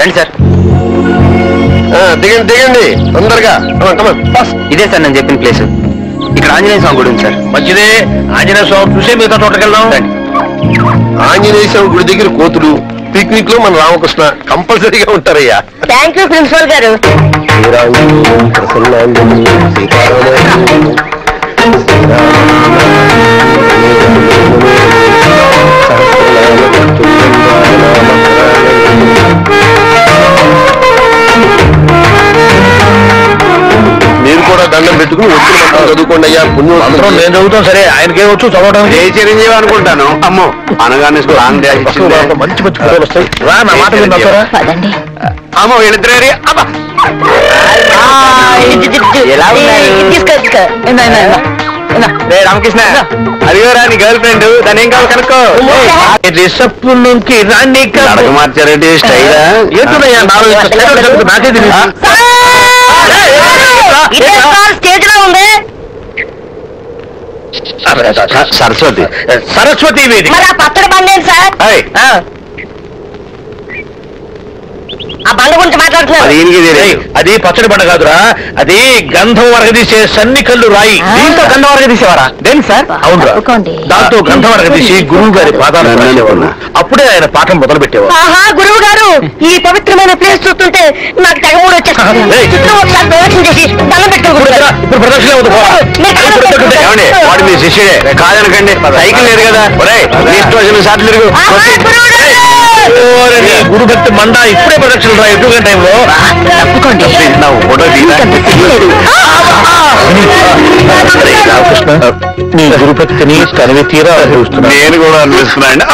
రండి సార్. ఆ, దిగండి దిగండి. తొందరగా. బస్. ఇదే సార్ నేను చెప్పిన ప్లేస్ ఇక్కడ ఆంజనేయ స్వామి గుడి ఉంది సార్. మంచిదే ఆంజనేయ స్వామి చూసే మిగతా తోటకెళ్దాం. ఆంజనేయ స్వామి గుడి దగ్గర కోతులు పిక్నిక్లో మన రామకృష్ణ కంపల్సరీగా ఉంటారయ్యా. థ్యాంక్ యూ ప్రిన్సిపల్ గారు. మీరు కూడా దండం పెట్టుకుని వచ్చిన మంత్రం చదువుకోండి అయ్యా పుణ్యం మంత్రం నేను చదువుతాం సరే ఆయనకే వచ్చు చదవడం ఏ? చిరంజీవి అనుకుంటాను. అమ్మో అనగానే ఇచ్చిందే. మంచి మంచి వస్తాయి. రా నా మాట అమ్మో వీళ్ళిద్దరే అబ్బా. రామకృష్ణ అదిగోరా నీ గర్ల్ ఫ్రెండ్. దాని ఏం కావాలి కనుక్కో. రిసప్కి రాండి నడక మార్చారంటే స్టైల్? నాలుగు నాకే తెలియదు. స్టేజ్లో ఉంది. సరస్వతి. సరస్వతి వేదిక. మరి ఆ పచ్చడి బండి ఏంటి సార్? ఆ. ఆ బండ గురించి అది మాట్లాడుతున్నారు పచ్చడి బండ కాదురా. అది గంధం వరగదీసే సన్ని కళ్ళు రాయి. దీంతో గంధం వరగదీసేవారా? దేని సార్? అవునురా తప్పుకోండి. దాంతో గంధం వరగదీసి గురువు గారి పాదాలు. అప్పుడే ఆయన పాఠం మొదలు పెట్టేవారు ఆహా గురువు గారు ఈ పవిత్రమైన ప్లేస్ చూస్తుంటే నాకు తెగమూడు వచ్చేస్తుంది ఇప్పుడు ప్రదక్షిణ వాడు మీ శిష్యుడే. కాదనకండి. సైకిల్ లేదు కదా. ఇష్టం వచ్చిన సార్లు తిరుగు. ఆహా, గురువు గారు! ఓరే, గురు భక్తి మండ ఇప్పుడే ప్రదక్షిణ రా ఎదుగు టైంలో తప్పుకోండి. నా ఫోటో దిగా రామకృష్ణ నీ గురుభక్తిని తనివి తీరా నేను కూడా అనిపిస్తున్నాను